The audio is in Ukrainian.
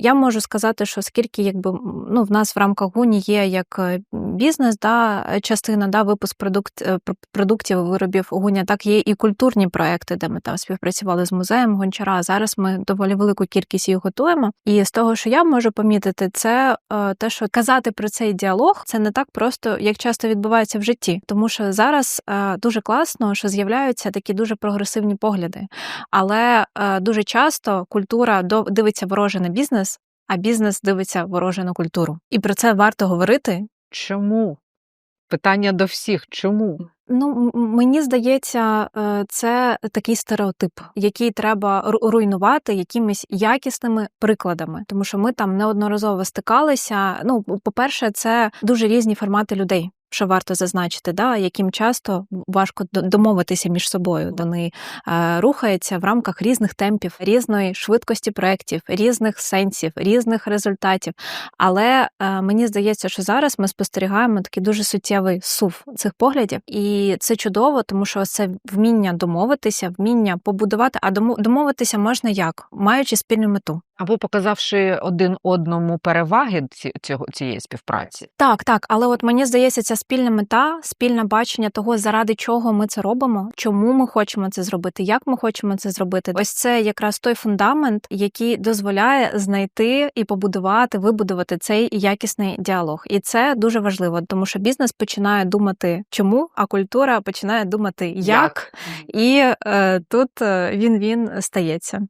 Я можу сказати, що скільки якби ну в нас в рамках гуні є як е, бізнес, да, частина, да, випуск продукт, е, продуктів, виробів гуня, так є і культурні проекти, де ми там співпрацювали з музеєм гончара. Зараз ми доволі велику кількість їх готуємо. І з того, що я можу помітити, це е, те, що казати про цей діалог, це не так просто, як часто відбувається в житті, тому що зараз е, дуже класно, що з'являються такі дуже прогресивні погляди. Але е, дуже часто культура дивиться вороже на бізнес, а бізнес дивиться вороже на культуру. І про це варто говорити. Чому? Питання до всіх. Чому? Ну, мені здається, е, це такий стереотип, який треба руйнувати якимись якісними прикладами, тому що ми там неодноразово стикалися. Ну, по-перше, це дуже різні формати людей. Що варто зазначити, да, яким часто важко домовитися між собою. Вони е, рухаються в рамках різних темпів, різної швидкості проєктів, різних сенсів, різних результатів. Але е, мені здається, що зараз ми спостерігаємо такий дуже суттєвий сув цих поглядів, і це чудово, тому що це вміння домовитися, вміння побудувати. А домовитися можна як, маючи спільну мету. Або показавши один одному переваги ці- цього цієї співпраці. Так, так, але от мені здається, ця спільна мета, спільне бачення того, заради чого ми це робимо, чому ми хочемо це зробити, як ми хочемо це зробити. Ось це якраз той фундамент, який дозволяє знайти і побудувати, вибудувати цей якісний діалог. І це дуже важливо, тому що бізнес починає думати чому, а культура починає думати як, і е, тут він він стається.